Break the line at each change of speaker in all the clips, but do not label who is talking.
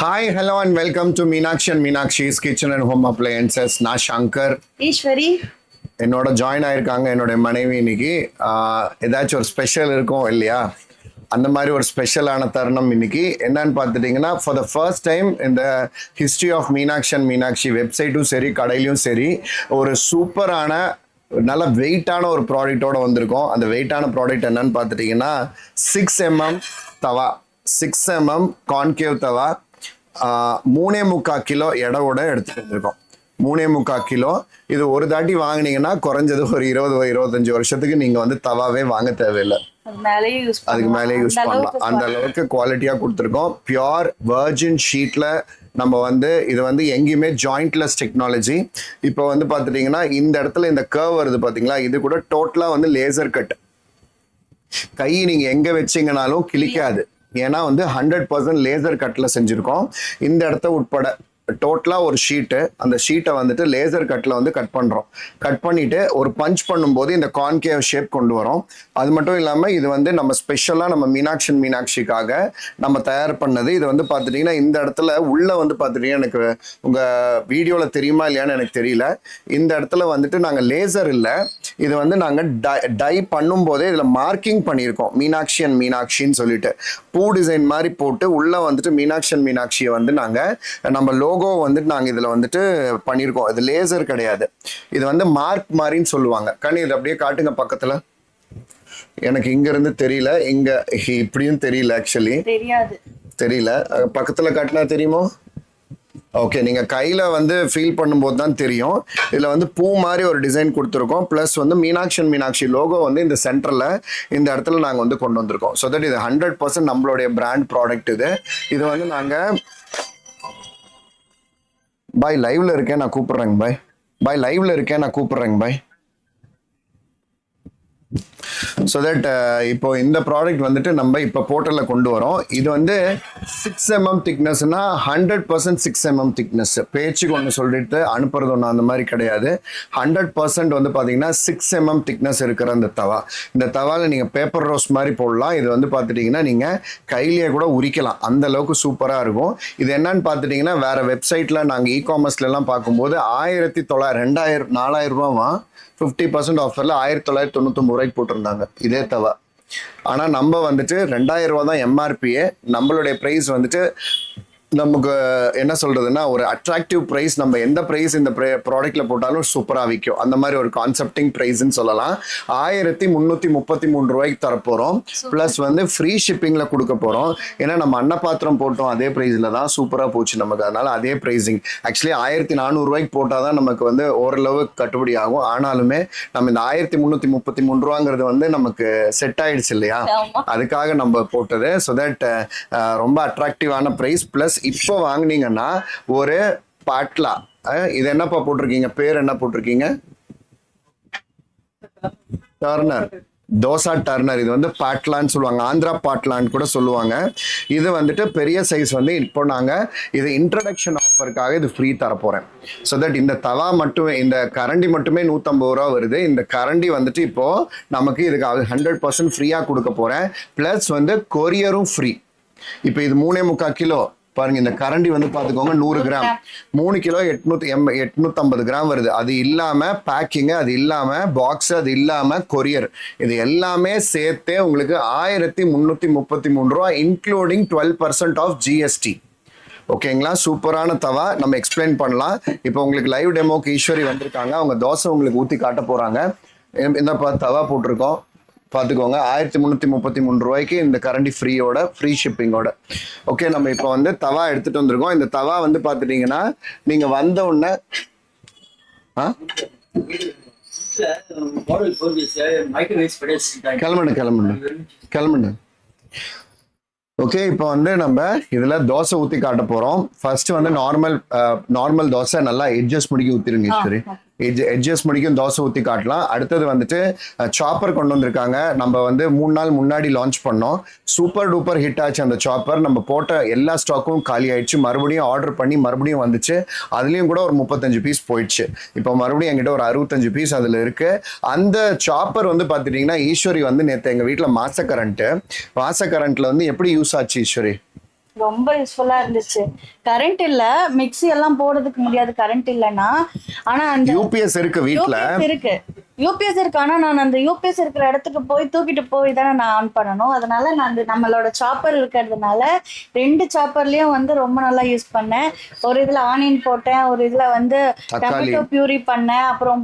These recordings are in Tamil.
Hi hello and welcome to Meenakshi and Meenakshi's kitchen and home appliances நான் சங்கர்
ஈஸ்வரி
என்னோட ஜாயின் ஆயிருக்காங்க என்னோட மனைவி இன்னைக்கு. ஏதாச்சும் ஒரு ஸ்பெஷல் இருக்கும் இல்லையா? அந்த மாதிரி ஒரு ஸ்பெஷலான தருணம் இன்னைக்கு. என்னன்னு பார்த்துட்டிங்கன்னா ஃபார் த ஃபர்ஸ்ட் டைம் இந்த history of Meenakshi and Meenakshi வெப்சைட்டும் சரி கடையிலையும் சரி ஒரு சூப்பரான நல்ல வெயிட்டான ஒரு ப்ராடக்ட்டோட வந்திருக்கோம். அந்த வெயிட்டான ப்ராடக்ட் என்னன்னு பார்த்துட்டிங்கன்னா six mm tawa. Six mm concave tawa. மூணே முக்கால் கிலோ எடவோட எடுத்துட்டு வந்திருக்கோம். மூணே முக்கால் கிலோ. இது ஒரு தாட்டி வாங்குனீங்கன்னா குறைஞ்சது ஒரு இருபது இருபத்தஞ்சு வருஷத்துக்கு நீங்க வந்து தவாவே வாங்க தேவையில்லை.
அது மேலேயே யூஸ்
அதுக்கு மேலே யூஸ் பண்ணலாம். அந்த அளவுக்கு குவாலிட்டியா கொடுத்துருக்கோம். பியோர் வெர்ஜின் ஷீட்ல நம்ம வந்து இது வந்து எங்கேயுமே ஜாயிண்ட்லெஸ் டெக்னாலஜி இப்போ வந்து பார்த்துட்டிங்கன்னா இந்த இடத்துல இந்த கர்வ் வருது பார்த்தீங்களா? இது கூட டோட்டலாக வந்து லேசர் கட் கை நீங்க எங்க வச்சீங்கனாலும் கிளிக்காது ஏன்னா வந்து ஹண்ட்ரட் பர்சன்ட் லேசர் கட்டில் செஞ்சுருக்கோம். இந்த இடத்த உட்பட டோட்டலாக ஒரு ஷீட்டு அந்த ஷீட்டை வந்துட்டு லேசர் கட்டில் வந்து கட் பண்ணுறோம் கட் பண்ணிவிட்டு ஒரு பஞ்ச் பண்ணும்போது இந்த கான்கேவ் ஷேப் கொண்டு வரோம். அது மட்டும் இல்லாமல் இது வந்து நம்ம ஸ்பெஷலாக நம்ம மீனாட்சி மீனாட்சிக்காக நம்ம தயார் பண்ணது. இது வந்து பார்த்துட்டிங்கன்னா இந்த இடத்துல உள்ளே வந்து பார்த்துட்டிங்கன்னா எனக்கு உங்கள் வீடியோவில் தெரியுமா இல்லையான்னு எனக்கு தெரியல. இந்த இடத்துல வந்துட்டு நாங்கள் லேசர் இல்லை. இது வந்து நாங்கள் டை பண்ணும்போதே இதில் மார்க்கிங் பண்ணியிருக்கோம். மீனாட்சி அண்ட் மீனாட்சின்னு சொல்லிட்டு. பூ டிசைன் மாதிரி போட்டு உள்ளே வந்துட்டு மீனாட்சி அண்ட் மீனாட்சியை வந்து நாங்கள் நம்ம லோகோ வந்துட்டு நாங்க இதுல வந்துட்டு பண்ணியிருக்கோம் இது லேசர் கிடையாது. இது வந்து மார்க் மாதிரின்னு சொல்லுவாங்க. கண்ணு இது அப்படியே காட்டுங்க பக்கத்துல. எனக்கு இங்க இருந்து தெரியல. இங்க இப்படியும் தெரியல ஆக்சுவலி தெரியல. பக்கத்துல காட்டினா தெரியுமோ? ஓகே நீங்க கையில வந்து ஃபீல் பண்ணும்போது தான் தெரியும். இதுல வந்து பூ மாதிரி ஒரு டிசைன் கொடுத்துருக்கோம். ப்ளஸ் வந்து மீனாட்சி and மீனாட்சி லோகோ வந்து இந்த சென்டர்ல இந்த இடத்துல நாங்க வந்து கொண்டு வந்திருக்கோம். ஸோ தட் இது ஹண்ட்ரட் பர்சன்ட் நம்மளுடைய பிராண்ட் ப்ராடக்ட் இது. இது வந்து நாங்க பாய் லைவ்ல இருக்கேன் நான் கூப்பிடுறேங்க பாய் பாய் லைவ்ல இருக்கேன் நான் கூப்பிடுறேங்க பாய் ஸோ தட் uh, இப்போ இந்த ப்ராடக்ட் வந்துட்டு நம்ம இப்போ போர்ட்டலில் கொண்டு வரோம். இது வந்து சிக்ஸ் எம்எம் திக்னஸ்னா hundred percent six MM thickness பேச்சுக்கு ஒன்று சொல்லிட்டு அனுப்புறது ஒன்று அந்த மாதிரி கிடையாது. ஹண்ட்ரட் பர்சன்ட் வந்து பார்த்தீங்கன்னா சிக்ஸ் எம்எம் திக்னஸ் இருக்கிற அந்த தவா. இந்த தவாவில் நீங்கள் பேப்பர் ரோஸ் மாதிரி போடலாம். இது வந்து பார்த்துட்டிங்கன்னா நீங்கள் கையிலேயே கூட உரிக்கலாம். அந்த அளவுக்கு சூப்பராக இருக்கும். இது என்னன்னு பார்த்துட்டிங்கன்னா வேறு வெப்சைட்டில் நாங்கள் இ காமர்ஸ்லாம் பார்க்கும்போது ஆயிரத்தி தொள்ளாயிரம் ரெண்டாயிரம் நாலாயிரம் ரூபாவும் ஃபிஃப்டி பர்சன்ட் ஆஃபரில் ஆயிரத்தி தொள்ளாயிரத்தி தொண்ணூத்தொம்பது ரூபாய்க்கு போட்டிருந்தாங்க. இதே தவா. ஆனால் நம்ம வந்துட்டு ரெண்டாயிரம் ரூபா தான் எம்ஆர்பியே நம்மளுடைய ப்ரைஸ் வந்துட்டு நமக்கு என்ன சொல்றதுன்னா ஒரு அட்ராக்டிவ் ப்ரைஸ் நம்ம எந்த ப்ரைஸ் இந்த ப்ராடக்ட்ல போட்டாலும் சூப்பராக விற்கும் அந்த மாதிரி ஒரு கான்செப்டிங் ப்ரைஸ்ன்னு சொல்லலாம். ஆயிரத்தி முந்நூற்றி முப்பத்தி மூணு ரூபாய்க்கு தரப்போகிறோம் ப்ளஸ் வந்து ஃப்ரீ ஷிப்பிங்கில் கொடுக்க போகிறோம் ஏன்னா நம்ம அன்னபாத்திரம் போட்டோம் அதே ப்ரைஸில் தான் சூப்பராக போச்சு நமக்கு. அதனால அதே ப்ரைஸிங் ஆக்சுவலி ஆயிரத்தி நானூறுரூவாய்க்கு போட்டால் தான் நமக்கு வந்து ஓரளவு கட்டுப்படி ஆகும். ஆனாலுமே நம்ம இந்த ஆயிரத்தி முந்நூற்றி முப்பத்தி மூணு ரூபாங்கிறது வந்து நமக்கு செட் ஆயிடுச்சு இல்லையா. அதுக்காக நம்ம போட்டது. ஸோ தட் ரொம்ப அட்ராக்டிவான ப்ரைஸ் ப்ளஸ் இப்போ வாங்குனீங்கன்னா ஒரு பாட்லா. இது என்னப்பா போட்டிருக்கீங்க? பேர் என்ன போட்டிருக்கீங்க? டர்னர். தோசா டர்னர். இது வந்து பாட்லான்னு சொல்லுவாங்க. ஆந்திரா பாட்லான்னு கூட சொல்லுவாங்க. இது வந்துட்டு பெரிய சைஸ் வந்து இப்போ நாங்கள் இது இன்ட்ரடக்ஷன் ஆஃபருக்காக இது ஃப்ரீ தரப்போகிறேன் ஸோ தட் இந்த தவா மட்டுமே இந்த கரண்டி மட்டுமே நூற்றம்பது ரூபா வருது. இந்த கரண்டி வந்துட்டு இப்போது நமக்கு இதுக்கு ஹண்ட்ரட் பர்சன்ட் ஃப்ரீயாக கொடுக்க போகிறேன் ப்ளஸ் வந்து கொரியரும் ஃப்ரீ இப்போ இது மூணே முக்கால் கிலோ. பாருங்க இந்த கரண்டி வந்து பார்த்துக்கோங்க நூறு கிராம். மூணு கிலோ எட்நூத்தி எம் எட்நூத்தம்பது கிராம் வருது. அது இல்லாம பேக்கிங் அது இல்லாம பாக்ஸ் அது இல்லாம கொரியர் இது எல்லாமே சேர்த்தே உங்களுக்கு ஆயிரத்தி முந்நூற்றி முப்பத்தி மூணு ரூபா including twelve percent of GST ஓகேங்களா சூப்பரான தவா. நம்ம எக்ஸ்பிளைன் பண்ணலாம். இப்போ உங்களுக்கு லைவ் டெமோக்கு ஈஸ்வரி வந்திருக்காங்க. அவங்க தோசை உங்களுக்கு ஊற்றி காட்ட போறாங்க. இந்த தவா போட்டிருக்கோம். பார்த்துக்கோங்க. ஆயிரத்தி முந்நூற்றி முப்பத்தி மூணு ரூபாய்க்கு இந்த கரண்டி ஃப்ரீயோட ஃப்ரீ ஷிப்பிங்கோட ஓகே நம்ம இப்போ வந்து தவா எடுத்துட்டு வந்திருக்கோம். இந்த தவா வந்து பார்த்துட்டீங்கன்னா நீங்கள் வந்த உடனே ஆ? கிளம்புங்க கிளம்புங்க கிளம்புங்க. ஓகே இப்போ வந்து நம்ம இதில் தோசை ஊற்றி காட்ட போகிறோம் ஃபர்ஸ்ட் வந்து நார்மல் நார்மல் தோசை நல்லா எட்ஜஸ் முடிக்க ஊற்றிருங்க சரி அட்ஜஸ்ட் முடிக்கும் தோசை ஊற்றி காட்டலாம். அடுத்தது வந்துட்டு சாப்பர் கொண்டு வந்திருக்காங்க. நம்ம வந்து மூணு நாள் முன்னாடி லான்ச் பண்ணோம். சூப்பர் டூப்பர் ஹிட் ஆச்சு அந்த சாப்பர் நம்ம போட்ட எல்லா ஸ்டாக்கும் காலி ஆயிடுச்சு. மறுபடியும் ஆர்டர் பண்ணி மறுபடியும் வந்துச்சு. அதுலேயும் கூட ஒரு முப்பத்தஞ்சு பீஸ் போயிடுச்சு. இப்போ மறுபடியும் என்கிட்ட ஒரு அறுபத்தஞ்சு பீஸ் அதில் இருக்குது அந்த சாப்பர் வந்து பார்த்துட்டிங்கன்னா ஈஸ்வரி வந்து நேற்று எங்கள் வீட்டில் மாச கரண்ட்டு மாச கரண்ட்டில் வந்து எப்படி யூஸ் ஆச்சு ஈஸ்வரி?
ரொம்ப யூஸ்ஃபுல்லா இருந்துச்சு. கரண்ட் இல்ல மிக்ஸி எல்லாம் போடுறதுக்கு முடியாது கரண்ட் இல்லைன்னா. ஆனா அந்த
யூபிஎஸ் இருக்கு வீட்ல.
யூபிஎஸ் இருக்கு. யூபிஎஸ் இருக்கு ஆனா நான் அந்த யூபிஎஸ் இருக்கிற இடத்துக்கு போய் தூக்கிட்டு போய் தானே நான் ஆன் பண்ணணும். அதனால நான் அந்த நம்மளோட சாப்பர் இருக்கிறதுனால ரெண்டு சாப்பர்லயும் வந்து ரொம்ப நல்லா யூஸ் பண்ணேன். ஒரு இதுல ஆனியன் போட்டேன் ஒரு இதுல வந்து. டொமேட்டோ பியூரி பண்ணேன். அப்புறம்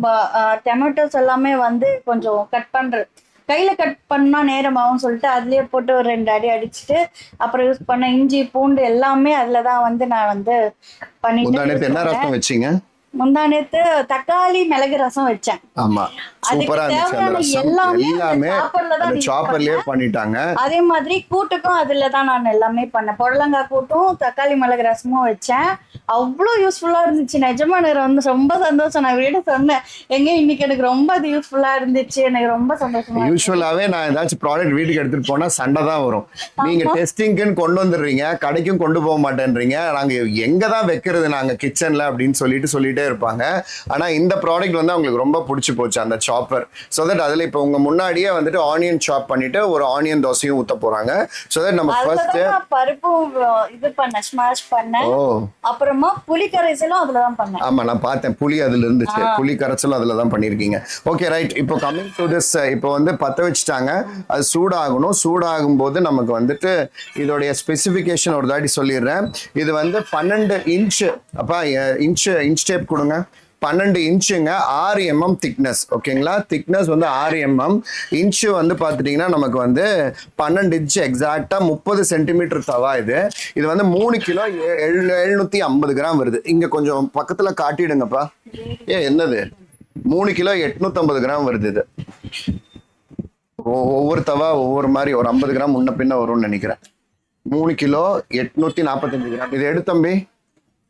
டொமேட்டோஸ் எல்லாமே வந்து கொஞ்சம் கட் பண்ற கையில கட் பண்ணா நேரமாகும் சொல்லிட்டு அதுலயே போட்டு ஒரு ரெண்டு அடி அடிச்சுட்டு அப்புறம் யூஸ் பண்ண இஞ்சி பூண்டு எல்லாமே அதுலதான் வந்து நான் வந்து
முந்தானத்து என்ன
பண்ணிட்டு
ரசம் வச்சீங்க?
முந்தானத்து தக்காளி மிளகு ரசம் வச்சேன்.
ஆமா. சூப்பரா இருந்துச்சு அந்த ரசம்.
எல்லாமே அந்த
சாப்பர்லயே. பண்ணிட்டாங்க.
அதே மாதிரி கூட்டுக்கும் அதுல தான் நான் எல்லாமே பண்ணேன். புடலங்காய் கூட்டும் தக்காளி மிளகு ரசமும் வச்சேன். அவ்வளோ யூஸ்ஃபுல்லா இருந்துச்சு. நிஜமா எனக்கு வந்து ரொம்ப சந்தோஷம். நான் வீடு சொன்னேன். எங்க இன்னைக்கு எனக்கு ரொம்ப அது யூஸ்ஃபுல்லா இருந்துச்சு. எனக்கு ரொம்ப சந்தோஷமா.
யூஸ்வலாவே நான் ஏதாச்சும் ப்ராடக்ட் வீட்டுக்கு எடுத்துட்டு போனா சண்டை தான் வரும். நீங்க டெஸ்டிங்க்குன்னு கொண்டு வந்துடுறீங்க. கடைக்கும் கொண்டு போக மாட்டேன்றீங்க. நாங்க எங்க தான் வைக்கிறது நாங்க கிச்சன்ல அப்படின்னு சொல்லிட்டு சொல்லிட்டே இருப்பாங்க. ஆனா இந்த ப்ராடக்ட் வந்து அவங்களுக்கு ரொம்ப பிடிச்சி போச்சு. அந்த சாப்பர் ஸோ தட் அதுல இப்போ உங்க முன்னாடியே வந்துட்டு ஆனியன் சாப் பண்ணிட்டு ஒரு ஆனியன் தோசையும் ஊத்த போறாங்க. ஸோ தட் நம்ம ஃபர்ஸ்ட்
பருப்பும் இது பண்ணேன் ஸ்மாஷ் பண்ணேன்.
ஓ.
அப்புறமா புளி கரைசலும் அதுலதான் பண்ணேன்.
ஆமா நான் பார்த்தேன். புளி அதுல இருந்துச்சு. புளி கரைச்சலும் அதுல தான் பண்ணிருக்கீங்க. ஓகே ரைட் இப்போ கமிங் டு திஸ் இப்போ வந்து பத்த வச்சுட்டாங்க. அது சூடாகணும். சூடாகும் போது நமக்கு வந்துட்டு இதோடைய ஸ்பெசிஃபிகேஷன் ஒரு தாட்டி சொல்லிடுறேன். இது வந்து பன்னெண்டு இன்ச் அப்பா இன்ச் இன்ச் டேப் கொடுங்க. பன்னெண்டு இன்ச்சுங்க ஆறு எம்எம் திக்னஸ் ஓகேங்களா? திக்னஸ் வந்து ஆறு எம்எம் இன்ச்சு வந்து பார்த்துட்டிங்கன்னா நமக்கு வந்து பன்னெண்டு இன்ச்சு எக்ஸாக்டாக முப்பது சென்டிமீட்டர் தவா இது. இது வந்து மூணு கிலோ எழுநூற்றி ஐம்பது கிராம் வருது. இங்கே கொஞ்சம் பக்கத்தில் காட்டிடுங்கப்பா. ஏ என்னது? மூணு கிலோ எட்நூத்தம்பது கிராம் வருது இது. ஒ- ஒவ்வொரு தவா ஒவ்வொரு மாதிரி ஒரு ஐம்பது கிராம் முன்ன பின்ன வரும்னு நினைக்கிறேன். மூணு கிலோ எட்நூத்தி நாற்பத்தஞ்சு கிராம். இது எடு தம்பி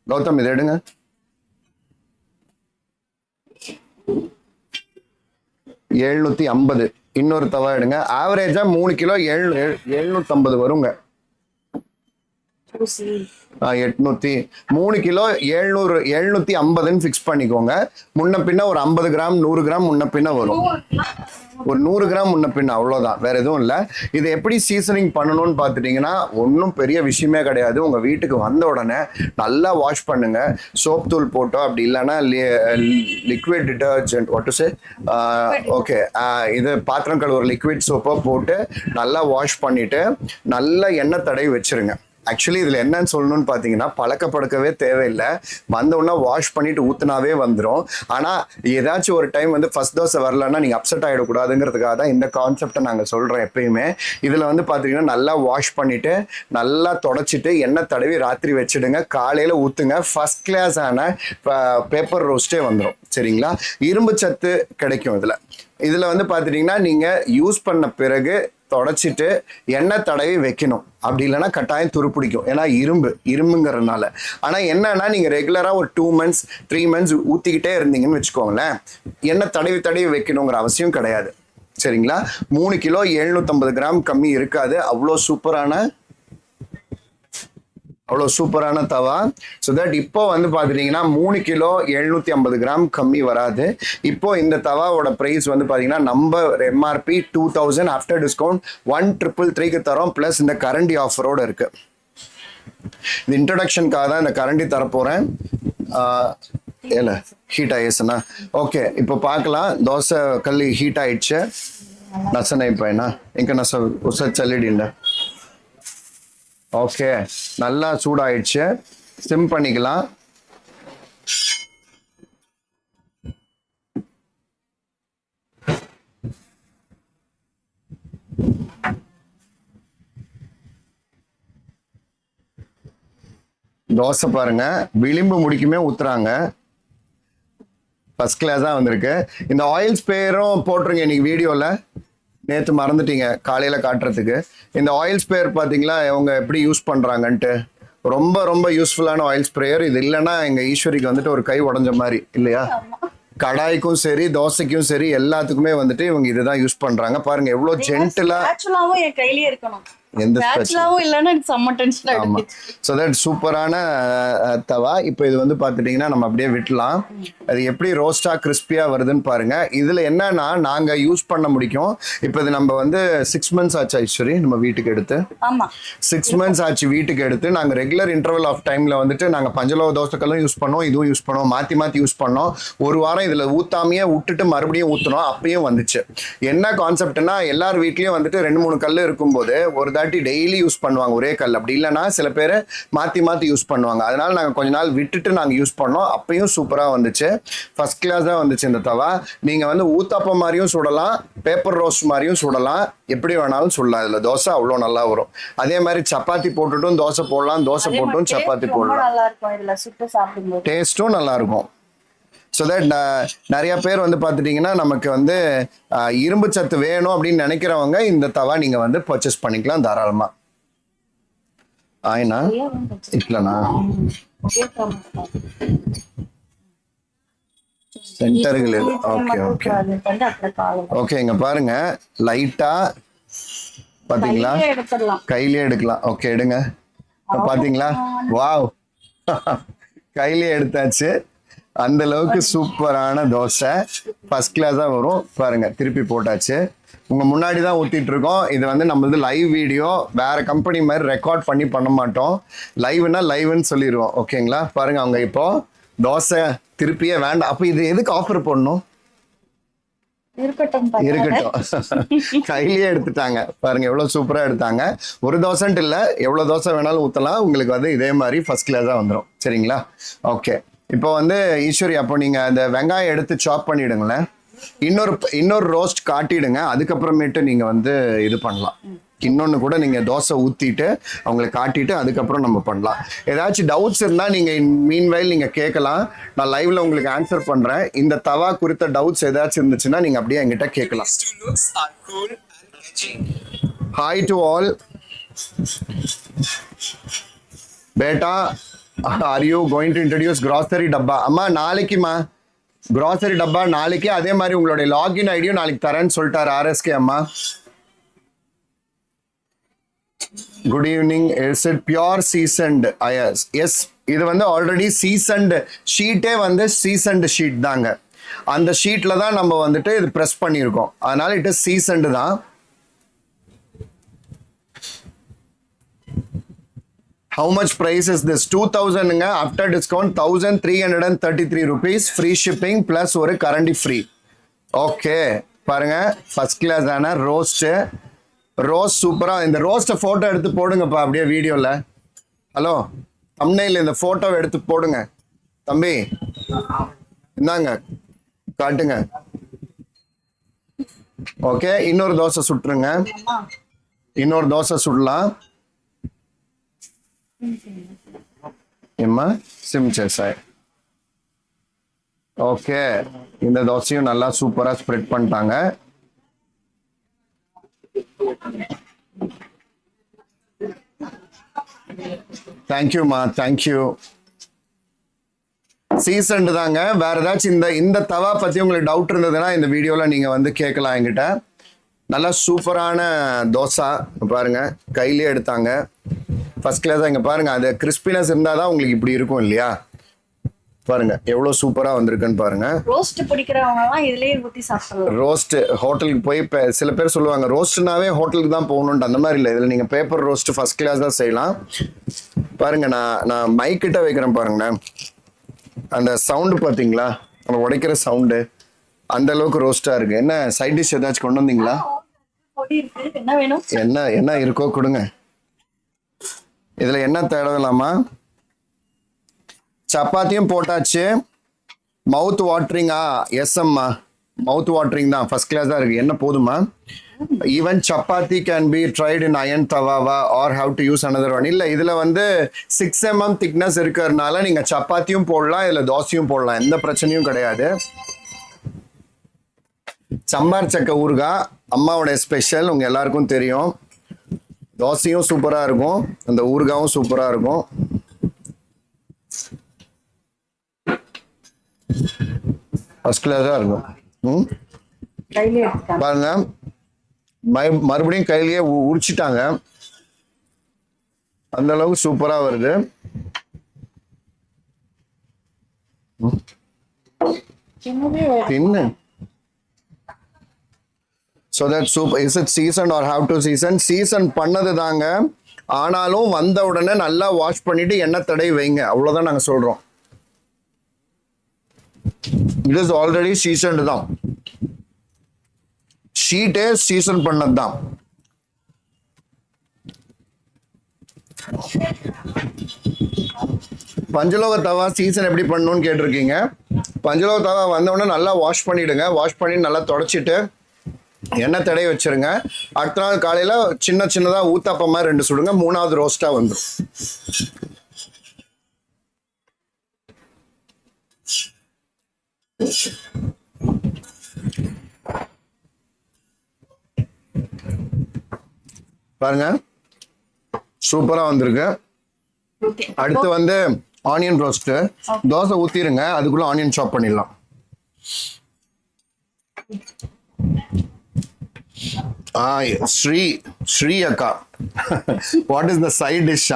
கௌதம் இது எடுங்க. எழுநூத்தி ஐம்பது. இன்னொரு தவா எடுங்க. ஆவரேஜா மூணு கிலோ ஏழு எழுநூத்தி ஐம்பது வருங்க. எட்நூத்தி மூணு கிலோ எழுநூறு எழுநூத்தி ஐம்பதுன்னு ஃபிக்ஸ் பண்ணிக்கோங்க. முன்ன பின்ன ஒரு ஐம்பது கிராம் நூறு கிராம் முன்ன பின்ன வரும். ஒரு நூறு கிராம் முன்ன பின்ன அவ்வளோதான் வேற எதுவும் இல்லை. இது எப்படி சீசனிங் பண்ணணும்னு பார்த்துட்டிங்கன்னா ஒன்றும் பெரிய விஷயமே கிடையாது. உங்கள் வீட்டுக்கு வந்த உடனே நல்லா வாஷ் பண்ணுங்க. சோப் தூள் போட்டோ அப்படி இல்லைன்னா லிக்விட் டிட்டர்ஜென்ட் ஒட்டு சே ஓகே இது பாத்திரம் கழுவுற லிக்விட் சோப்போ போட்டு நல்லா வாஷ் பண்ணிட்டு நல்லா எண்ணெய் தடவி வச்சிருங்க. ஆக்சுவலி இதில் என்னன்னு சொல்லணும்னு பார்த்தீங்கன்னா பழக்கப்படுக்கவே தேவையில்லை. வந்தோடனே வாஷ் பண்ணிட்டு ஊற்றுனாவே வந்துடும் ஆனால் ஏதாச்சும் ஒரு டைம் வந்து ஃபஸ்ட் தோசை வரலன்னா நீங்கள் அப்செட் ஆகிடக்கூடாதுங்கிறதுக்காக தான் இந்த கான்செப்டை நாங்கள் சொல்கிறோம் எப்பயுமே. இதில் வந்து பார்த்தீங்கன்னா நல்லா வாஷ் பண்ணிவிட்டு நல்லா தொடச்சிட்டு எண்ணெய் தடவி ராத்திரி வச்சிடுங்க. காலையில் ஊற்றுங்க ஃபர்ஸ்ட் கிளாஸ் ஆன பேப்பர் ரோஸ்ட்டே வந்துடும் சரிங்களா? இரும்பு சத்து கிடைக்கும் இதில். இதில் வந்து பார்த்துட்டிங்கன்னா நீங்கள் யூஸ் பண்ண பிறகு தொடச்சிட்டு எண்ணெய் தடவி வைக்கணும். அப்படி இல்லைன்னா கட்டாயம் துருப்பிடிக்கும் ஏன்னா இரும்பு இரும்புங்கிறதுனால. ஆனால் என்னன்னா நீங்கள் ரெகுலராக ஒரு டூ மந்த்ஸ் த்ரீ மந்த்ஸ் ஊற்றிக்கிட்டே இருந்தீங்கன்னு வச்சுக்கோங்களேன். எண்ணெய் தடவி தடவி வைக்கணுங்கிற அவசியம் கிடையாது. சரிங்களா? மூணு கிலோ எழுநூற்றம்பது கிராம் கம்மி இருக்காது. அவ்வளோ சூப்பரான அவ்வளோ சூப்பரான தவா. ஸோ தட் இப்போ வந்து பார்த்துட்டிங்கன்னா மூணு கிலோ எழுநூற்றி ஐம்பது கிராம் கம்மி வராது. இப்போ இந்த தவாவோட ப்ரைஸ் வந்து பார்த்தீங்கன்னா நம்ம MRP two thousand after discount one triple த்ரீக்கு தரோம். ப்ளஸ் இந்த கரண்டி ஆஃபரோட இருக்கு. இந்த இன்ட்ரடக்ஷனுக்காக தான் இந்த கரண்டி தரப்போகிறேன் ஏல ஹீட் ஆயிடுச்சுண்ணா ஓகே இப்போ பார்க்கலாம் தோசை கல் ஹீட் ஆயிடுச்சு. நசனை இப்போ என்ன? நச? உச சல்லிடிண்ட ஓகே நல்லா சூடாயிடுச்சு. சிம் பண்ணிக்கலாம். தோசை பாருங்க. விளிம்பு முடிக்குமே ஊத்துறாங்க. ஃபர்ஸ்ட் கிளாஸாக வந்திருக்கு. இந்த ஆயில் ஸ்பேரும் போட்டிருங்க இன்னைக்கு வீடியோவில் நேற்று மறந்துட்டீங்க காலையில் காட்டுறதுக்கு. இந்த ஆயில் ஸ்ப்ரேயர் பார்த்தீங்களா இவங்க எப்படி யூஸ் பண்ணுறாங்கன்ட்டு ரொம்ப ரொம்ப யூஸ்ஃபுல்லான ஆயில் ஸ்ப்ரேயர் இது இல்லைன்னா எங்கள் ஈஸ்வரிக்கு வந்துட்டு ஒரு கை உடஞ்ச மாதிரி இல்லையா? கடாய்க்கும் சரி தோசைக்கும் சரி எல்லாத்துக்குமே வந்துட்டு இவங்க இதுதான் யூஸ் பண்ணுறாங்க பாருங்க எவ்வளோ ஜென்டிலாக
ஆக்சுவலாவும் என் கையிலேயே இருக்கணும்.
எந்த
பேச்சுலாவும் இல்லைன்னா செம்ம டென்ஷன்
ஆமா.
ஆயிடுச்சு
ஸோ தட் சூப்பரான தவா. இப்போ இது வந்து பார்த்துட்டிங்கன்னா நம்ம அப்படியே விட்டுலாம். அது எப்படி ரோஸ்டா கிறிஸ்பியா வருதுன்னு பாருங்க. இதுல என்னன்னா நாங்க யூஸ் பண்ண முடிக்கும். இப்போ இது நம்ம வந்து சிக்ஸ் மந்த்ஸ் ஆச்சு ஐஸ்வரி நம்ம வீட்டுக்கு எடுத்து.
ஆமா.
சிக்ஸ் மந்த்ஸ் ஆச்சு வீட்டுக்கு எடுத்து. நாங்கள் ரெகுலர் இன்டர்வல் ஆஃப் டைமில் வந்துட்டு நாங்கள் பஞ்சலோக தோசைக்கல்லும் யூஸ் பண்ணோம் இதுவும் யூஸ் பண்ணோம் மாற்றி மாற்றி யூஸ் பண்ணோம். ஒரு வாரம் இதில் ஊத்தாமையே விட்டுட்டு மறுபடியும் ஊற்றினோம் அப்பயும் வந்துச்சு. என்ன கான்செப்ட்னா எல்லார் வீட்லேயும் வந்துட்டு ரெண்டு மூணு கல் இருக்கும்போது ஒரு தாட்டி டெய்லி யூஸ் பண்ணுவாங்க ஒரே கல். அப்படி இல்லைன்னா சில பேர் மாற்றி மாற்றி யூஸ் பண்ணுவாங்க. அதனால நாங்கள் கொஞ்ச நாள் விட்டுட்டு நாங்கள் யூஸ் பண்ணோம். அப்பயும் சூப்பராக வந்துச்சு. ஃபர்ஸ்ட் கிளாஸ் தான் வந்துச்சு இந்த தவா. நீங்கள் வந்து ஊத்தாப்பம் மாதிரியும் சுடலாம் பேப்பர் ரோஸ்ட் மாதிரியும் சுடலாம். எப்படி வேணாலும் சுடலாம். இதில் தோசை அவ்வளோ நல்லா வரும். அதே மாதிரி சப்பாத்தி போட்டுட்டும் தோசை போடலாம் தோசை போட்டும் சப்பாத்தி போடலாம். டேஸ்ட்டும் நல்லா இருக்கும். ஸோ தட் நிறைய பேர் வந்து பார்த்துட்டிங்கன்னா நமக்கு வந்து இரும்பு சத்து வேணும் அப்படின்னு நினைக்கிறவங்க இந்த தவா நீங்கள் வந்து பர்ச்சேஸ் பண்ணிக்கலாம் தாராளமாக ஆயினா? இட்லனா சென்டர்கள் இது ஓகே ஓகே
வந்து அப்புறம் காலம்
ஓகே இங்க பாருங்க. லைட்டா பாத்தீங்களா?
கையிலே
எடுக்கலாம். ஓகே எடுங்க. பாத்தீங்களா? வாவ் கையிலே எடுத்தாச்சு. அந்த அளவுக்கு சூப்பரான தோசை. ஃபர்ஸ்ட் கிளாஸா வரும். பாருங்க திருப்பி போட்டாச்சு. உங்க முன்னாடி தான் ஊத்திட்டு இருக்கோம். இது வந்து நம்மளது லைவ் வீடியோ வேற கம்பெனி மாதிரி ரெக்கார்ட் பண்ணி பண்ண மாட்டோம். லைவ்னா லைவ்னு சொல்லிடுவோம் ஓகேங்களா பாருங்க அவங்க இப்போ தோசை திருப்பியே வேண்டாம். அப்போ இது எதுக்கு ஆஃபர்
பாருங்க.
இருக்கட்டும் கையிலேயே எடுத்துட்டாங்க. பாருங்க எவ்வளவு சூப்பரா எடுத்தாங்க. ஒரு தோசைன்ட்டு இல்ல எவ்வளவு தோசை வேணாலும் ஊத்தலாம். உங்களுக்கு வந்து இதே மாதிரி ஃபர்ஸ்ட் கிளாஸா வந்துடும் சரிங்களா? ஓகே இப்போ வந்து ஈஸ்வரி அப்போ நீங்க அந்த வெங்காயம் எடுத்து சாப் பண்ணிடுங்களேன். இன்னொரு இன்னொரு ரோஸ்ட் காட்டிடுங்க. அதுக்கப்புறமேட்டு நீங்க வந்து இது பண்ணலாம். இன்னொன்று கூட நீங்க தோசை ஊத்திட்டு அவங்களுக்கு காட்டிட்டு அதுக்கப்புறம் நம்ம பண்ணலாம். ஏதாச்சும் டவுட்ஸ் இருந்தா நீங்க மீன் வயல் நீங்க கேட்கலாம். நான் லைவ்ல உங்களுக்கு ஆன்சர் பண்றேன். இந்த தவா குறித்த டவுட்ஸ் ஏதாச்சும் இருந்துச்சுன்னா நீங்க அப்படியே என்கிட்ட கேட்கலாம். Hi to all batta are you going to introduce grocery dabba அம்மா நாளைக்குமா கிராசரி டப்பா நாளைக்கு அதே மாதிரி உங்களுடைய லாகின் ஐடியும் நாளைக்கு தரேன்னு சொல்லிட்டார் ஆர்எஸ்கே அம்மா. Good evening is it pure seasoned is yes இது வந்து ஆல்ரெடி சீசன்டு ஷீட்டே வந்து சீசன்டு ஷீட் தாங்க. அந்த ஷீட்ல தான் நம்ம வந்துட்டு இது ப்ரெஸ் பண்ணியிருக்கோம். அதனால இட் இஸ் சீசன்டு தான். How much price is this two தௌசண்ட்ங்க after discount thousand three hundred and thirty three rupees free shipping plus ஒரு கரண்டி ஃப்ரீ ஓகே பாருங்க ஃபர்ஸ்ட் கிளாஸ் ஆன ரோஸ்ட்டு ரோஸ்ட் சூப்பராக இந்த ரோஸ்ட்டை ஃபோட்டோ எடுத்து போடுங்கப்பா அப்படியே வீடியோவில் ஹலோ தம்னையில் இந்த ஃபோட்டோவை எடுத்து போடுங்க. தம்பி இந்தாங்க காட்டுங்க. ஓகே இன்னொரு தோசை சுட்டுருங்க. இன்னொரு தோசை சுடலாம். ఏమ్మా సిమ్ చేసాయి ஓகே இந்த தோசையும் நல்லா சூப்பரா ஸ்ப்ரெட் பண்ணிட்டாங்க தேங்க்யூம்மா தேங்க்யூ சீசன் தாங்க வேற ஏதாச்சும் இந்த இந்த தவா பத்தி உங்களுக்கு டவுட் இருந்ததுன்னா இந்த வீடியோல நீங்க வந்து கேட்கலாம் என்கிட்ட நல்லா சூப்பரான தோசை பாருங்க கையிலே எடுத்தாங்க ஃபர்ஸ்ட் கிளாஸா இங்க பாருங்க. அது கிறிஸ்பினஸ் இருந்தாதான் தான் உங்களுக்கு இப்படி இருக்கும் இல்லையா? பாருங்க எவ்வளவு சூப்பரா வந்திருக்குன்னு பாருங்க.
ரோஸ்ட் பிடிக்கிறவங்க எல்லாம் இதுலயே ஊத்தி சாப்பிடலாம்.
ரோஸ்ட் ஹோட்டலுக்கு போய் இப்போ சில பேர் சொல்லுவாங்க ரோஸ்ட்னாவே ஹோட்டலுக்கு தான் போகணுன்ட்டு அந்த மாதிரி இல்லை. இதில் நீங்கள் பேப்பர் ரோஸ்ட் ஃபர்ஸ்ட் கிளாஸ் தான் செய்யலாம். பாருங்க நான் நான் மைக் கிட்ட வைக்கிறேன் பாருங்கண்ணே அந்த சவுண்டு பார்த்தீங்களா? அந்த உடைக்கிற சவுண்டு அந்த அளவுக்கு ரோஸ்டா இருக்கு. என்ன சைட் டிஷ் ஏதாச்சும் கொண்டு வந்தீங்களா?
என்ன வேணும்?
என்ன என்ன இருக்கோ கொடுங்க. இதுல என்ன தேடலாமா சப்பாத்தியும் போட்டாச்சு. மவுத் வாட்டரிங்கா எஸ் அம்மா. மவுத் வாட்டரிங் தான். ஃபர்ஸ்ட் கிளாஸ் தான் இருக்கு. என்ன போதுமா even chapati can be tried in iron தவாவா or have to use another one இல்லை இதில் வந்து சிக்ஸ் எம்எம் திக்னஸ் இருக்கிறதுனால நீங்கள் சப்பாத்தியும் போடலாம் இதில் தோசையும் போடலாம். எந்த பிரச்சனையும் கிடையாது. சம்பார் சக்க ஊறுகாய் அம்மாவுடைய ஸ்பெஷல் உங்கள் எல்லாருக்கும் தெரியும். தோசையும் சூப்பரா இருக்கும். அந்த ஊறுகாவும் சூப்பரா இருக்கும். ஃபர்ஸ்ட் கிளாஸா இருக்கும் ம்? பாருங்க. மறு- மறுபடியும் கையிலேயே உரிச்சிட்டாங்க. அந்த அளவுக்கு சூப்பரா வருது. தின்னு. So that soup is it season or have to season season பண்ணது தாங்க. ஆனாலும் வந்த உடனே நல்லா வாஷ் பண்ணிட்டு எண்ணெய் தடை வைங்க. அவ்வளோதான் நாங்கள் சொல்கிறோம் இட் இஸ் ஆல்ரெடி சீசன்டு தான். ஷீட்டே சீசன் பண்ணது தான். பஞ்சலோக தவா சீசன் எப்படி பண்ணணும்னு கேட்டிருக்கீங்க. பஞ்சலோக தவா வந்தவுடனே நல்லா வாஷ் பண்ணிடுங்க. வாஷ் பண்ணி நல்லா தொடச்சிட்டு எண்ணெய் தடவி வச்சிருங்க. அடுத்த நாள் காலையில சின்ன சின்னதா ஊத்தாப்பம் ரெண்டு சுடுங்க. மூணாவது ரோஸ்டா வந்துடும் பாருங்க. சூப்பரா வந்திருக்கு. அடுத்து வந்து ஆனியன் ரோஸ்ட் தோசை ஊத்திருங்க. அதுக்குள்ள ஆனியன் சாப் பண்ணிடலாம். ஸ்ரீ ஸ்ரீ அக்கா. What is the side dish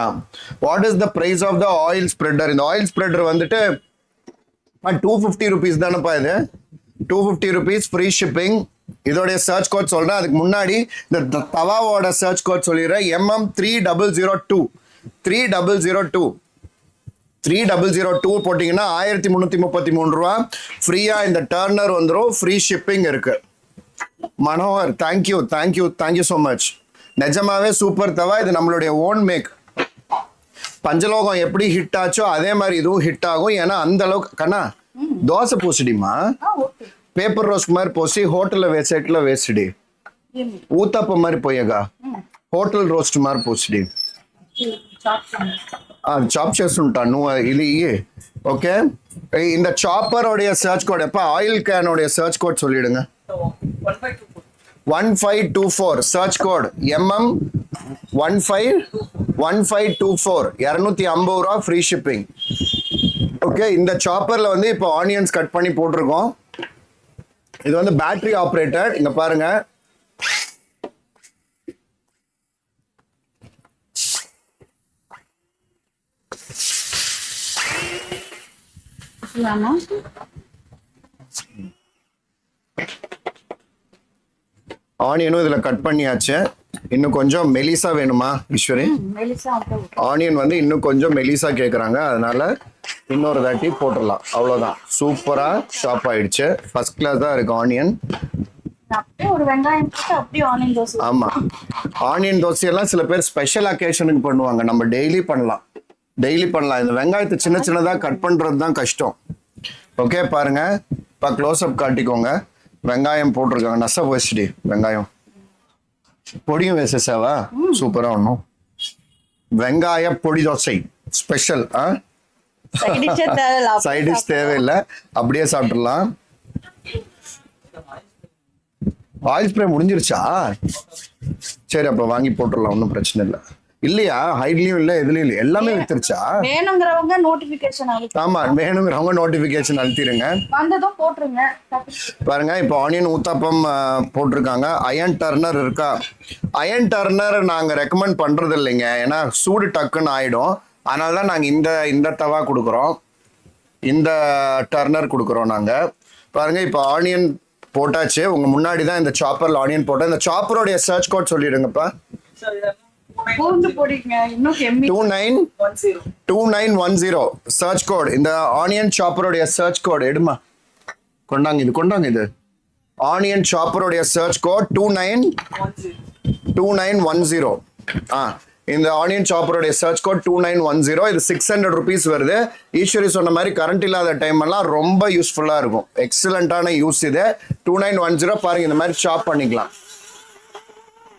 what is the price of the oil spreader இந்த ஆயில் ஸ்ப்ரெட்டர் வந்துட்டு டூ ஃபிஃப்டி ருபீஸ் தானேப்பா இது. Two fifty rupees free shipping இதோடைய சர்ச் கோட் சொல்கிறேன் அதுக்கு முன்னாடி இந்த த- தவாவோட சர்ச் கோட் சொல்லிடுறேன். MM three double zero two three double zero two three double zero two போட்டிங்கன்னா ஆயிரத்தி முந்நூற்றி முப்பத்தி மூணு ரூபா. ஃப்ரீயாக இந்த டர்னர் வந்துடும் ஃப்ரீ ஷிப்பிங் இருக்குது Manohar thank you thank you thank you so much நிஜமாவே சூப்பர் தவா இது நம்மளுடைய ஓன் மேக் பஞ்சலோகம் எப்படி ஹிட் ஆச்சோ அதே மாதிரி இதுவும் ஹிட் ஆகும் ஏன்னா அந்த அளவுக்கு கண்ணா தோசை பூசிடிமா
ஆ ஓகே
பேப்பர் ரோஸ்ட் மாதிரி போசி ஹோட்டலில் వేసేట్లా వేసిడి ఊతప్ప மாதிரி పోయగా హోటల్ రోస్ట్ மாதிரி పోసిడి చాప్ చేస్తుంటాను నువ్వు ఇది ఇయ్యి ఓకే இந்த சாப்பரோடைய சர்ச் கோட் எப்போ ஆயில் கேனோடைய சர்ச் கோட் சொல்லிடுங்க
One five two four
search code MM one five one five two four இரநூத்தி ஐம்பது ரூபா ஃப்ரீ ஷிப்பிங் ஓகே இந்த சாப்பரில் வந்து இப்போ ஆனியன்ஸ் கட் பண்ணி போட்டிருக்கோம். இது வந்து பேட்டரி ஆப்ரேட்டட் இங்கே பாருங்க.
ஆமா
ஆனியனும் இதில் கட் பண்ணியாச்சு. இன்னும் கொஞ்சம் மெலிசா வேணுமா ஈஸ்வரி? ஆனியன் வந்து இன்னும் கொஞ்சம் மெலிசா கேட்குறாங்க அதனால இன்னொரு தாட்டி போட்டுடலாம். அவ்வளோதான் சூப்பராக ஷாப் ஆயிடுச்சு. ஃபர்ஸ்ட் கிளாஸ் தான் இருக்கு ஆனியன் ஆமா. ஆனியன் தோசையெல்லாம் சில பேர் ஸ்பெஷல் அக்கேஷனுக்கு பண்ணுவாங்க. நம்ம டெய்லி பண்ணலாம். டெய்லி பண்ணலாம். இந்த வெங்காயத்தை சின்ன சின்னதா கட் பண்றது தான் கஷ்டம். ஓகே பாருங்க. இப்போ க்ளோஸ் அப் காட்டிக்கோங்க. வெங்காயம் போட்டிருக்காங்க. நச வச்சுடி வெங்காயம். பொடியும் வேசேசாவா சூப்பரா ஒன்றும் வெங்காய பொடி தோசை ஸ்பெஷல் ஆ? சைட் டிஷ் தேவையில்லை. அப்படியே சாப்பிட்றலாம் ஆயில் ஸ்ப்ரே முடிஞ்சிருச்சா? சரி அப்ப வாங்கி போட்டுடலாம். ஒன்றும் பிரச்சனை இல்லை. இல்லையா? ஹைட்லயும் இல்லை எதுலயும் இல்லை. எல்லாமே வித்துருச்சா?
வேணுங்கிறவங்க நோட்டிபிகேஷன்
ஆமா வேணுங்கிறவங்க நோட்டிபிகேஷன் அழுத்திடுங்க
வந்ததும் போட்டுருங்க.
பாருங்க இப்போ ஆனியன் ஊத்தாப்பம் போட்டிருக்காங்க. அயன் டர்னர் இருக்கா? அயன் டர்னர் நாங்க ரெக்கமெண்ட் பண்றது இல்லைங்க. ஏன்னா சூடு டக்குன்னு ஆயிடும். அதனால தான் நாங்க இந்த இந்த தவா கொடுக்குறோம். இந்த டர்னர் கொடுக்குறோம் நாங்க. பாருங்க இப்போ ஆனியன் போட்டாச்சு. உங்க முன்னாடி தான் இந்த சாப்பர்ல ஆனியன் போட்டேன். இந்த சாப்பரோடைய சர்ச் கோட் சொல்லிடுங்கப்பா.
பூண்டு போடுங்க. இன்னும் கெம்மி
two nine.
Two nine one zero search code இந்த ஆனியன் சாப்பருடைய சர்ச் கோட் எடுமா? கொண்டாங்க இது கொண்டாங்க இது. Onion சாப்பருடைய search code
two nine.
Two nine one zero ஆ இந்த onion சாப்பருடைய search code two nine one zero இது சிக்ஸ் ஹண்ட்ரட் ருபீஸ் வருது. ஈஸ்வரி சொன்ன மாதிரி கரண்ட் இல்லாத டைம் எல்லாம் ரொம்ப யூஸ்ஃபுல்லாக இருக்கும். எக்ஸலண்ட்டான யூஸ் இது. டூ நைன் ஒன் ஜீரோ பாருங்க இந்த மாதிரி ஷாப் பண்ணிக்கலாம்.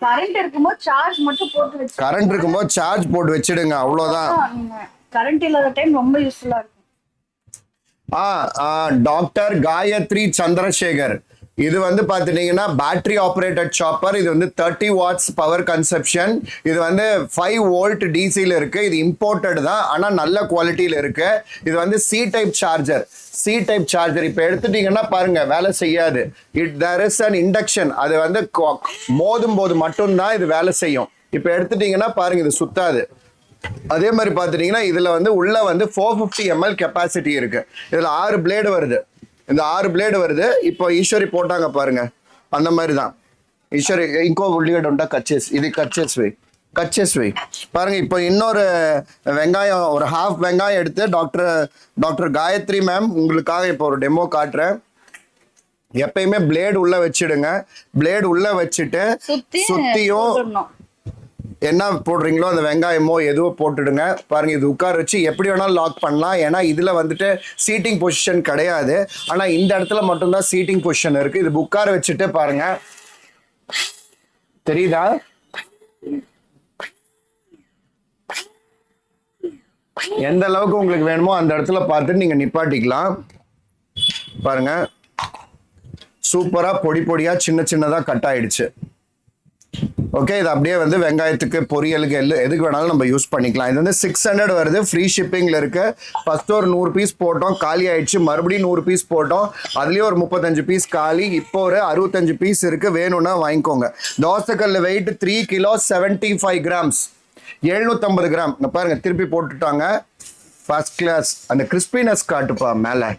கரண்ட் இருக்கும்போது சார்ஜ் மட்டும் போட்டு வச்சு
கரண்ட் இருக்கும்போது சார்ஜ் போட்டு வச்சிடுங்க அவ்வளோதான்
கரண்ட் இல்லாத டைம் ரொம்ப யூஸ்ஃபுல்லா இருக்கும்.
ஆ, டாக்டர் காயத்ரி சந்திரசேகர். இது வந்து பார்த்துட்டிங்கன்னா பேட்டரி ஆப்ரேட்டட் சாப்பர் இது வந்து தேர்ட்டி வாட்ஸ் பவர் கன்செப்ஷன் இது வந்து ஃபைவ் வோல்ட் டிசியில் இருக்கு. இது இம்போர்ட்டட் தான் ஆனால் நல்ல குவாலிட்டியில் இருக்கு. இது வந்து C type charger C type charger இப்போ எடுத்துட்டீங்கன்னா பாருங்க வேலை செய்யாது. It there is an induction அது வந்து மோதும் போது மட்டும்தான் இது வேலை செய்யும். இப்போ எடுத்துட்டீங்கன்னா பாருங்க இது சுத்தாது. அதே மாதிரி பார்த்துட்டீங்கன்னா இதில் வந்து உள்ள வந்து ஃபோர் ஃபிஃப்டி எம்எல் கெப்பாசிட்டி இருக்கு. இதில் ஆறு பிளேடு வருது. இந்த ஆறு பிளேடு வருது. இப்போ ஈஸ்வரி போட்டாங்க பாருங்க. அந்த மாதிரி தான் ஈஸ்வரி இங்கோ உள்ளிகட் உண்டா? கச்சேஸ். இது கச்சேஸ் வை. கச்சேஸ் வை. பாருங்க இப்போ இன்னொரு வெங்காயம் ஒரு ஹாஃப் வெங்காயம் எடுத்து டாக்டர் டாக்டர் காயத்ரி மேம் உங்களுக்காக இப்போ ஒரு டெமோ காட்டுறேன். எப்பயுமே பிளேடு உள்ள வச்சிடுங்க. பிளேடு உள்ள வச்சுட்டு சுத்தியும் என்ன போடுறீங்களோ அந்த வெங்காயமோ எதுவோ போட்டுடுங்க. பாருங்க இது உட்கார வச்சு எப்படி வேணாலும் லாக் பண்ணலாம். ஏன்னா இதில் வந்துட்டு சீட்டிங் பொசிஷன் கிடையாது. ஆனால் இந்த இடத்துல மட்டும்தான் சீட்டிங் பொசிஷன் இருக்குது இது உட்கார வச்சுட்டு பாருங்க. தெரியுதா? எந்த அளவுக்கு உங்களுக்கு வேணுமோ அந்த இடத்துல பார்த்துட்டு நீங்க நிப்பாட்டிக்கலாம். பாருங்க. சூப்பரா பொடி பொடியா சின்ன சின்னதா கட் ஆயிடுச்சு. ஓகே இது அப்படியே வந்து வெங்காயத்துக்கு பொரியலுக்கு எல்லு எதுக்கு வேணாலும் நம்ம யூஸ் பண்ணிக்கலாம். இது வந்து சிக்ஸ் ஹண்ட்ரட் வருது. ஃப்ரீ ஷிப்பிங்கில் இருக்கு. ஃபஸ்ட்டு ஒரு நூறு பீஸ் போட்டோம். காலி ஆயிடுச்சு. மறுபடியும் நூறு பீஸ் போட்டோம். அதுலேயும் ஒரு முப்பத்தஞ்சு பீஸ் காலி. இப்போ ஒரு அறுபத்தஞ்சு பீஸ் இருக்குது வேணும்னா வாங்கிக்கோங்க. தோசைக்கல்ல weight three kilo seventy five grams எழுநூற்றம்பது கிராம் இங்க பாருங்கள் திருப்பி போட்டுட்டாங்க. ஃபர்ஸ்ட் கிளாஸ் அந்த கிறிஸ்பினஸ் காட்டுப்பா மேலே.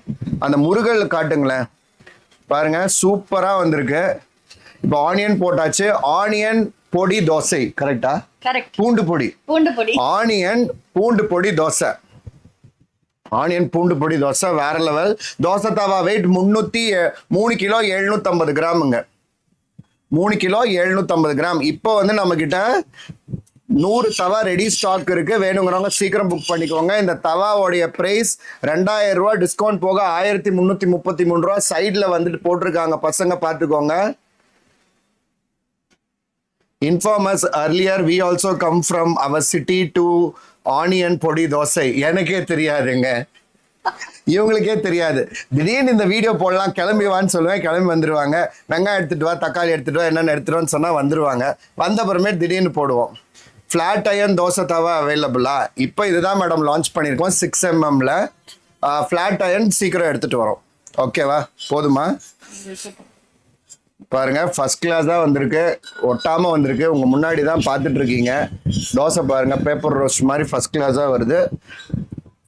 அந்த முருகல் காட்டுங்களேன். பாருங்கள் சூப்பராக வந்திருக்கு. இப்போ ஆனியன் போட்டாச்சு. ஆனியன் பொடி தோசை. கரெக்டா
கரெக்ட்
பூண்டு பொடி.
பூண்டு பொடி.
ஆனியன் பூண்டு பொடி தோசை. ஆனியன் பூண்டு பொடி தோசை வேற லெவல். தோசை தவா வெயிட் முந்நூற்றி மூணு கிலோ எழுநூத்தம்பது கிராமுங்க. மூணு கிலோ எழுநூத்தம்பது கிராம். இப்போ வந்து நம்ம கிட்ட நூறு தவா ரெடி ஸ்டாக் இருக்கு. வேணுங்கிறவங்க சீக்கிரம் புக் பண்ணிக்கோங்க. இந்த தவாவோடைய பிரைஸ் ரெண்டாயிரம் ரூபா டிஸ்கவுண்ட் போக ஆயிரத்தி முந்நூற்றி முப்பத்தி மூணு ரூபா சைடில் வந்துட்டு போட்டிருக்காங்க பசங்க. பார்த்துக்கோங்க. Inform us earlier. We also come from our city to onion பொடி தோசை. எனக்கே தெரியாதுங்க. இவங்களுக்கே தெரியாது. திடீர்னு இந்த வீடியோ போடலாம். கிளம்பி வான்னு சொல்லுவேன். கிளம்பி வந்துடுவாங்க வெங்காயம் எடுத்துட்டு வா தக்காளி எடுத்துட்டு வா என்னென்ன எடுத்துட்டு வான்னு வந்துடுவாங்க வந்துருவாங்க. வந்த அப்புறமே திடீர்னு போடுவோம். ஃப்ளாட் அயன் தோசை தவா அவைலபிளா இப்போ இதுதான் மேடம் லான்ச் பண்ணியிருக்கோம் சிக்ஸ் எம்எம்ல ஃப்ளாட் அயன் சீக்கிரம் எடுத்துகிட்டு வரோம். ஓகேவா போதுமா? பாருங்க ஃபர்ஸ்ட் கிளாஸ் தான் வந்திருக்கு. ஒட்டாமல் வந்திருக்கு. உங்கள் முன்னாடி தான் பார்த்துட்டு இருக்கீங்க தோசை பாருங்க பேப்பர் ரோஸ்ட் மாதிரி ஃபர்ஸ்ட் கிளாஸாக வருது.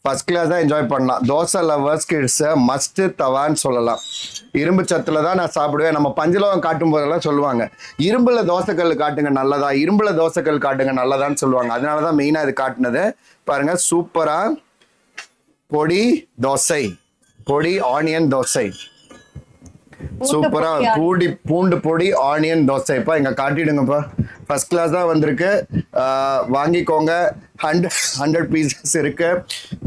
ஃபர்ஸ்ட் கிளாஸ் தான் என்ஜாய் பண்ணலாம். தோசை லவர்ஸ்க்கு கிட்ஸை மஸ்ட்டு தவான்னு சொல்லலாம். இரும்பு சத்தில் தான் நான் சாப்பிடுவேன். நம்ம பஞ்சலோகம் காட்டும் போதெல்லாம் சொல்லுவாங்க இரும்பில் தோசைக்கல் காட்டுங்க நல்லதா? இரும்பில் தோசைக்கல் காட்டுங்க நல்லதான்னு சொல்லுவாங்க. அதனால தான் மெயினாக இது காட்டுனது. பாருங்கள் சூப்பராக பொடி தோசை. பொடி ஆனியன் தோசை. சூப்பரா.
பொடி
பூண்டு பொடி ஆனியன் தோசை. இப்போ இங்க காட்டிடுங்கப்பா. ஃபர்ஸ்ட் கிளாஸ் தான் வந்திருக்கு. வாங்கிக்கோங்க. ஹண்ட்ரட் ஹண்ட்ரட் பீசஸ் இருக்கு.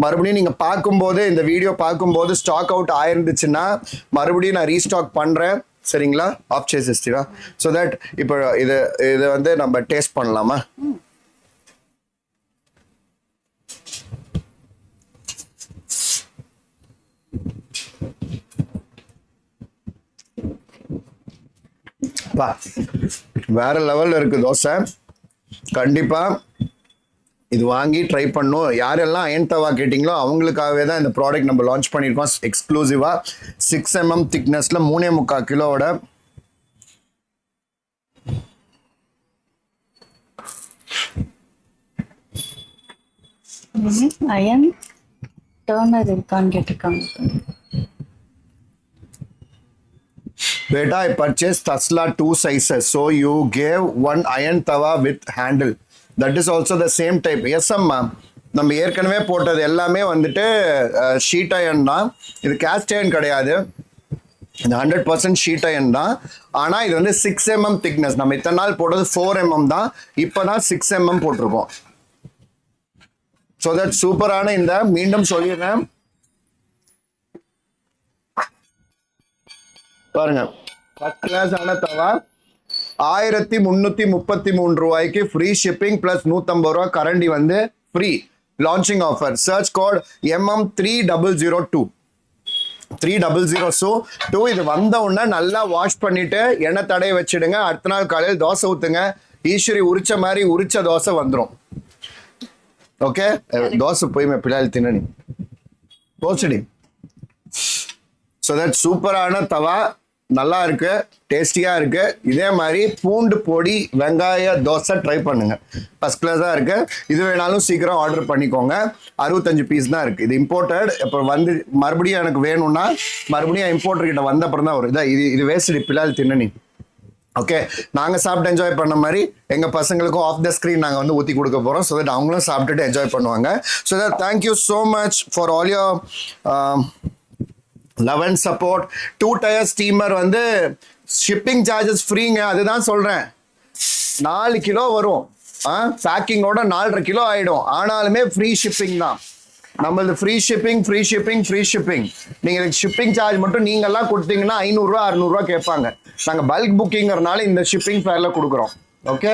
மறுபடியும் நீங்க பார்க்கும்போது இந்த வீடியோ பார்க்கும்போது ஸ்டாக் அவுட் ஆயிருந்துச்சுன்னா மறுபடியும் நான் ரீஸ்டாக் பண்றேன். சரிங்களா? ஆஃப் சேசிஸ்டிவா ஸோ தட் இப்போ இது இது வந்து நம்ம டேஸ்ட் பண்ணலாமா? பா. வேற லெவல்ல இருக்கு தோசை. கண்டிப்பா. இது வாங்கி ட்ரை பண்ணும் யாரெல்லாம் அயன் தவா கேட்டிங்களோ அவங்களுக்காகவே தான் இந்த ப்ராடக்ட் நம்ம லான்ச் பண்ணியிருக்கோம். எக்ஸ்க்ளூசிவாக சிக்ஸ் எம்எம் திக்னஸில் மூணே முக்கால் கிலோவோட
அயன் டேர்னர் இருக்கான்னு கேட்டிருக்காங்க.
Beta, I purchased Tesla two sizes. So you gave one iron tawa with handle. That is also the same type. Yes, அம்மா நம்ம ஏற்கனவே போட்டது எல்லாமே வந்துட்டு ஷீட் அயன் தான். இது கேஸ்ட் அயன் கிடையாது. இது ஹண்ட்ரட் பர்சன்ட் ஷீட் அயன் தான். ஆனால் இது வந்து சிக்ஸ் எம்எம் திக்னஸ் நம்ம இத்தனை நாள் போட்டது ஃபோர் எம்எம் தான். இப்போ தான் சிக்ஸ் எம்எம் போட்டிருக்கோம். ஸோ தட் சூப்பரான இந்த மீண்டும் சொல்லிடுறேன். பாருங்க. ஃபர்ஸ்ட் கிளாஸ் ஆன தவா. ஆயிரத்தி முந்நூற்றி முப்பத்தி மூணு ரூபாய்க்கு ஃப்ரீ ஷிப்பிங் ப்ளஸ் நூற்றம்பது ரூபா கரண்டி வந்து free launching offer search code MM three double zero two three double zero so two இது வந்த உடனே நல்லா வாஷ் பண்ணிட்டு எண்ணெய் தடைய வச்சிடுங்க. அடுத்த நாள் காலையில் தோசை ஊற்றுங்க ஈஸ்வரி உரிச்ச மாதிரி உரிச்ச தோசை வந்துடும் ஓகே தோசை போய் பிள்ளைகள் தின்னு போச்சுடி. ஸோ தட் சூப்பரான தவா. நல்லா இருக்கு டேஸ்டியா இருக்கு இதே மாதிரி பூண்டு பொடி வெங்காய தோசை ட்ரை பண்ணுங்க. ஃபர்ஸ்ட் கிளாஸா இருக்கு. இது வேணாலும் சீக்கிரம் ஆர்டர் பண்ணிக்கோங்க. அறுபத்தஞ்சு பீஸ் தான் இருக்கு. இது இம்போர்ட்டட் இப்போ வந்து மறுபடியும் எனக்கு வேணும்னா மறுபடியும் இம்போர்ட்டர் கிட்ட வந்த அப்புறம் தான் வரும். இதான் இது இது வேஸ்ட் பிள்ளால் தின்னணி ஓகே நாங்கள் சாப்பிட்டு என்ஜாய் பண்ண மாதிரி எங்கள் பசங்களுக்கும் ஆஃப் த ஸ்க்ரீன் நாங்கள் வந்து ஊற்றி கொடுக்க போகிறோம் ஸோ தட் அவங்களும் சாப்பிட்டுட்டு என்ஜாய் பண்ணுவாங்க. So that thank you so much for all your eleven support two tier steamer வந்து ஷிப்பிங் சார்ஜஸ் ஃப்ரீங்க அதுதான் சொல்கிறேன் நாலு கிலோ வரும். ஆ பேக்கிங்கோட நாலரை கிலோ ஆயிடும். ஆனாலுமே ஃப்ரீ ஷிப்பிங் தான். நம்மளது free shipping free shipping free shipping நீங்கள் ஷிப்பிங் சார்ஜ் மட்டும் நீங்கள்லாம் கொடுத்தீங்கன்னா ஐநூறுரூவா அறுநூறுவா கேட்பாங்க. நாங்கள் பல்க் புக்கிங்கிறனால இந்த ஷிப்பிங் ஃபேரில் கொடுக்குறோம். Okay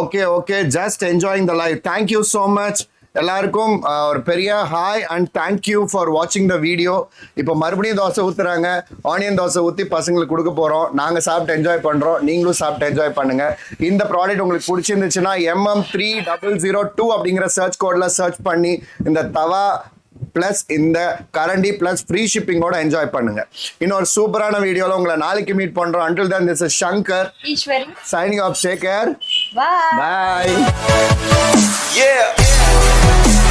okay okay just enjoying the life thank you so much எல்லாருக்கும் ஒரு பெரிய ஹாய் அண்ட் தேங்க்யூ ஃபார் வாட்சிங் த வீடியோ இப்போ மறுபடியும் தோசை ஊத்துறாங்க. ஆனியன் தோசை ஊற்றி பசங்களுக்கு கொடுக்க போகிறோம் நாங்கள் சாப்பிட்டு என்ஜாய் பண்ணுறோம் நீங்களும் சாப்பிட்டு என்ஜாய் பண்ணுங்க. இந்த ப்ராடக்ட் உங்களுக்கு பிடிச்சிருந்துச்சுன்னா MM three double zero two அப்படிங்கிற சர்ச் கோடில் சர்ச் பண்ணி இந்த தவா ப்ளஸ் இந்த கரண்டி ப்ளஸ் ஃப்ரீ ஷிப்பிங்கோட என்ஜாய் பண்ணுங்க. இன்னொரு சூப்பரான வீடியோவில் உங்களை நாளைக்கு மீட் பண்ணுறோம் அண்டில் தான் this Shankar
Eswari
signing off Sekhar
bye
bye
Yeah.